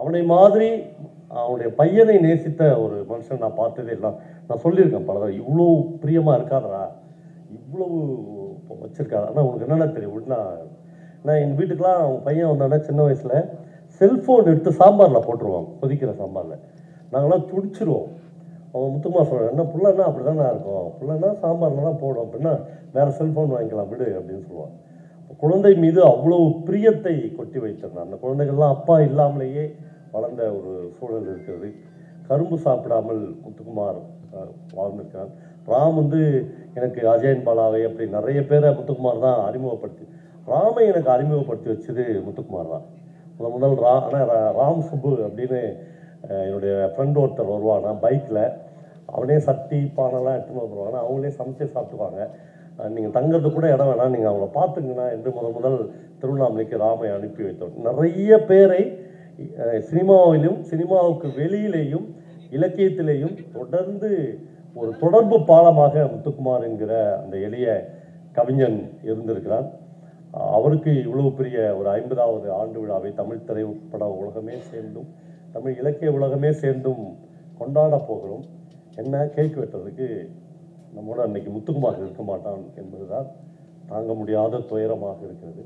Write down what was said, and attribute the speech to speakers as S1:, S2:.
S1: அவனை மாதிரி அவனுடைய பையனை நேசித்த ஒரு மனுஷன் நான் பார்த்ததே இல்லை. நான் சொல்லியிருக்கேன் பலதான் இவ்வளோ பிரியமாக இருக்காதரா இவ்வளவு வச்சுருக்காரு ஆனால் உனக்கு என்னென்ன தெரியும் நான் நான் எங்கள் வீட்டுக்கெலாம் அவன் பையன் வந்தானே சின்ன வயசில் செல்ஃபோன் எடுத்து சாம்பாரில் போட்டுருவாங்க கொதிக்கிற சாம்பாரில். நாங்களாம் துடிச்சிருவோம். அவன் முத்துமா சொல்கிறான் என்ன புள்ளன்னா அப்படி தானே இருக்கும். புள்ளன்னா சாம்பாரில் தான் போடும். அப்படின்னா வேறு செல்ஃபோன் வாங்கிக்கலாம் விடு அப்படின்னு சொல்லுவான். குழந்தை மீது அவ்வளோ பிரியத்தை கொட்டி வைத்திருந்தான். அந்த குழந்தைகள்லாம் அப்பா இல்லாமலேயே வளர்ந்த ஒரு சூழல் இருக்கிறது. கரும்பு சாப்பிடாமல் முத்துக்குமார் அஹ், ராம் வந்து எனக்கு அஜயன் பாலாவை அப்படி நிறைய பேரை முத்துக்குமார் தான் அறிமுகப்படுத்தி ராமை எனக்கு அறிமுகப்படுத்தி வச்சது முத்துக்குமார் தான். முதல் முதல் ரா ஆனால் ராம் சுப்பு அப்படின்னு என்னுடைய ஃப்ரெண்ட் ஒருத்தர் வருவானா. பைக்கில் அவனே சட்டி பானைலாம் எடுத்துன்னு வருவாங்க அவங்களே சமைச்சு சாப்பிட்டுவாங்க நீங்கள் தங்கிறது கூட இடம் வேணாம். நீங்கள் அவங்கள பார்த்துங்கண்ணா என்று முதல் முதல் திருவண்ணாமலைக்கு ராமை அனுப்பி வைத்தோம். நிறைய பேரை சினிமாவிலும் சினிமாவுக்கு வெளியிலேயும் இலக்கியத்திலேயும் தொடர்ந்து ஒரு தொடர்பு பாலமாக முத்துக்குமார் என்கிற அந்த எளிய கவிஞன் இருந்திருக்கிறார். அவருக்கு இவ்வளவு பெரிய ஒரு ஐம்பதாவது ஆண்டு விழாவை தமிழ் திரைப்பட உலகமே சேர்ந்தும் தமிழ் இலக்கிய உலகமே சேர்ந்தும் கொண்டாட போகிறோம். என்ன கேக் வெட்டுறதுக்கு நம்மோட அன்னைக்கு முத்துக்குமார் இருக்க மாட்டான் என்பதுதான் தாங்க முடியாத துயரமாக இருக்கிறது.